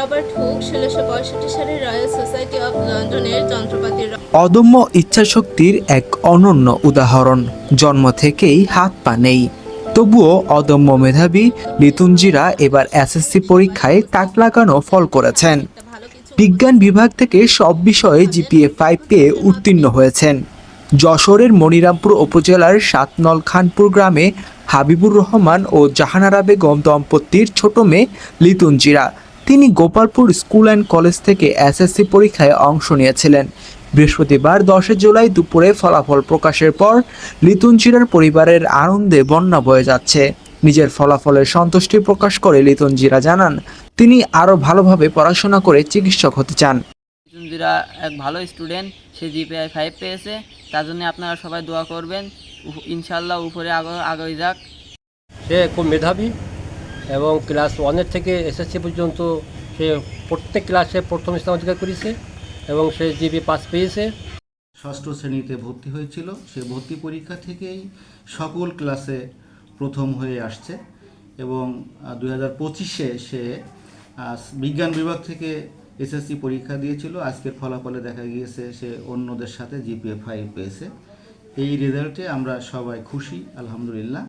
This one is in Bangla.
রবার্ট হুক ষোলোশো সালে রয়্যাল সোসাইটি লন্ডনের অদম্য ইচ্ছাশক্তির এক অনন্য উদাহরণ। জন্ম থেকেই হাত পা নেই। তবুও অদম্য মেধাবী লিতুঞ্জিরা এবার এসএসসি পরীক্ষায় তাক লাগানো ফল করেছেন। বিজ্ঞান বিভাগ থেকে সব বিষয়ে জিপিএ ফাইভ পেয়ে উত্তীর্ণ হয়েছেন। যশোরের মনিরামপুর উপজেলার সাতনল খানপুর গ্রামে হাবিবুর রহমান ও জাহানারা বেগম দম্পতির ছোট মেয়ে লিতুঞ্জিরা তিনি গোপালপুর স্কুল অ্যান্ড কলেজ থেকে এসএসসি পরীক্ষায় অংশ নিয়েছিলেন। বৃহস্পতিবার দশে জুলাই দুপুরে ফলাফল প্রকাশের পর লিতুঞ্জিরার পরিবারের আনন্দে বন্যা বয়ে যাচ্ছে। নিজের ফলাফলের সন্তুষ্টি প্রকাশ করে লিতুঞ্জিরা জানান তিনি আরও ভালোভাবে পড়াশোনা করে চিকিৎসক হতে চান। চুন্দিরা এক ভালো স্টুডেন্ট সে জিপিআই ফাইভ পেয়েছে। তার জন্য আপনারা সবাই দোয়া করবেন। ইনশাল্লাহ উপরে আগে আগে যাক। সে খুব মেধাবী। এবং ক্লাস ওয়ানের থেকে এসএসসি পর্যন্ত সে প্রত্যেক ক্লাসে প্রথম স্থান অধিকার করেছে এবং সে জিবি পাস পেয়েছে। ষষ্ঠ শ্রেণীতে ভর্তি হয়েছিল। সে ভর্তি পরীক্ষা থেকেই সকল ক্লাসে প্রথম হয়ে আসছে এবং দু হাজার পঁচিশে সে বিজ্ঞান বিভাগ থেকে এসএসসি পরীক্ষা দিয়েছিল। আজকের ফলাফলে দেখা গিয়েছে সে অন্যদের সাথে জিপিএ ফাইভ পেয়েছে। এই রেজাল্টে আমরা সবাই খুশি, আলহামদুলিল্লাহ।